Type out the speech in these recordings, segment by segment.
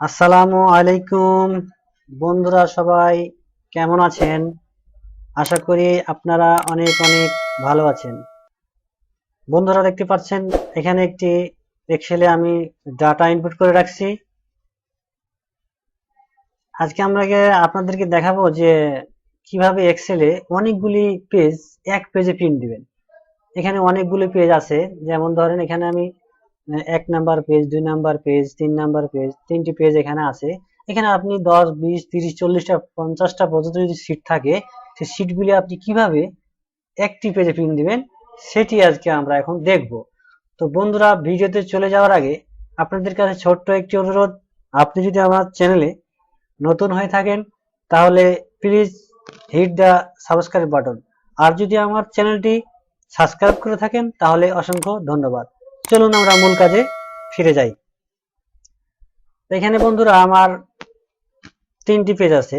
আসসালামু আলাইকুম। বন্ধুরা সবাই কেমন আছেন? আশা করি আপনারা অনেক অনেক ভালো আছেন। বন্ধুরা দেখতে পাচ্ছেন, এখানে একটি এক্সেলে আমি ডাটা ইনপুট করে রাখছি। আজকে আমরা আপনাদেরকে দেখাবো যে কীভাবে এক্সেলে অনেকগুলি পেজ এক পেজে প্রিন্ট দিবেন। এখানে অনেকগুলি পেজ আছে। যেমন ধরেন এখানে আমি এক নাম্বার পেজ দুই নাম্বার পেজ তিন নাম্বার পেজ তিনটি পেজ এখানে আছে। এখানে আপনি দশ, বিশ, তিরিশ, চল্লিশটা, পঞ্চাশটা পর্যন্ত যদি সিট থাকে, সেই সিটগুলি আপনি কীভাবে একটি পেজে প্রিন্ট দিবেন, সেটি আজকে আমরা এখন দেখব। তো বন্ধুরা, ভিডিওতে চলে যাওয়ার আগে আপনাদের কাছে ছোট্ট একটি অনুরোধ। আপনি যদি আমার চ্যানেলে নতুন হয়ে থাকেন, তাহলে please hit the subscribe button আর যদি আমার চ্যানেলটি সাবস্ক্রাইব করে থাকেন, তাহলে অসংখ্য ধন্যবাদ। চলুন আমরা মূল কাজে ফিরে যাই। এখানে বন্ধুরা আমার তিনটি পেজ আছে।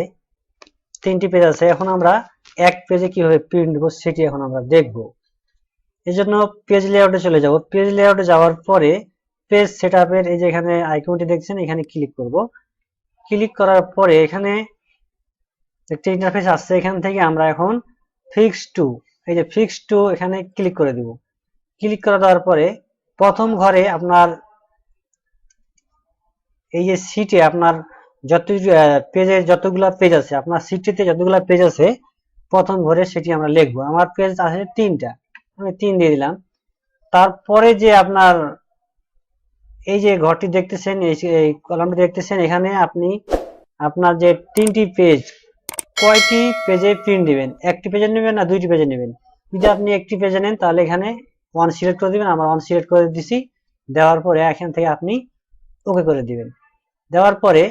তিনটি পেজ আছে। এখন আমরা এক পেজে কীভাবে প্রিন্ট দেবো সেটি এখন আমরা দেখব। এই জন্য পেজ লেআউটে চলে যাব। পেজ লেআউটে যাওয়ার পরে পেজ সেট আপের এই যে এখানে আইকনটি দেখছেন, এখানে ক্লিক করব। ক্লিক করার পরে এখানে একটি ইন্টারফেস আসছে। এখান থেকে আমরা এখন ফিক্স টু এই যে ফিক্স টু এখানে ক্লিক করে দিব। ক্লিক করে দেওয়ার পরে প্রথম ঘরে আপনার এই যে সিটে আপনার যত পেজে যতগুলা পেজ আছে, আপনার সিটটিতে যতগুলা পেজ আছে, প্রথম ঘরে সেটি আমরা লিখব। আমার পেজ আছে তিনটা, আমি তিন দিয়ে দিলাম। তারপরে যে আপনার এই যে ঘরটি দেখতেছেন, এই কলামটি দেখতেছেন, এখানে আপনি আপনার যে তিনটি পেজ কয়টি পেজে প্রিন্ট দিবেন? একটি পেজে নেবেন না দুইটি পেজে নেবেন? যদি আপনি একটি পেজে নেন, তাহলে এখানে ওয়ান সিলেক্ট করে দিবেন, আমার ওয়ান সিলেক্ট করে দিছি। দেওয়ার পরে এখান থেকে আপনি ওকে করে দিবেন। দেওয়ার পরে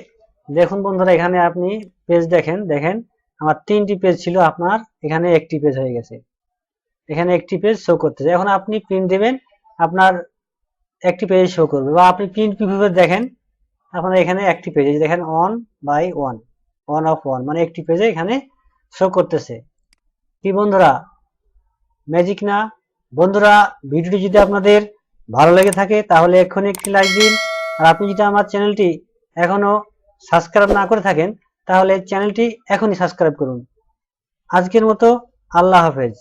দেখুন বন্ধুরা, এখানে আপনি পেজ দেখেন দেখেন আমার তিনটি পেজ ছিল, আপনার এখানে একটি পেজ হয়ে গেছে। এখানে একটি পেজ শো করতেছে এখন আপনি প্রিন্ট দেবেন, আপনার একটি পেজ শো করবে। বা আপনি প্রিন্ট কীভাবে দেখেন, আপনার এখানে একটি পেজ দেখেন on by one one of one মানে একটি পেজে এখানে শো করতেছে। কি বন্ধুরা? ম্যাজিক না? বন্ধুরা, ভিডিওটি যদি আপনাদের ভালো লেগে থাকে, তাহলে এক্ষুনি একটি লাইক দিন। আর আপনি যদি আমার চ্যানেলটি এখনও সাবস্ক্রাইব না করে থাকেন, তাহলে চ্যানেলটি এখনই সাবস্ক্রাইব করুন। আজকের মতো আল্লাহ হাফেজ।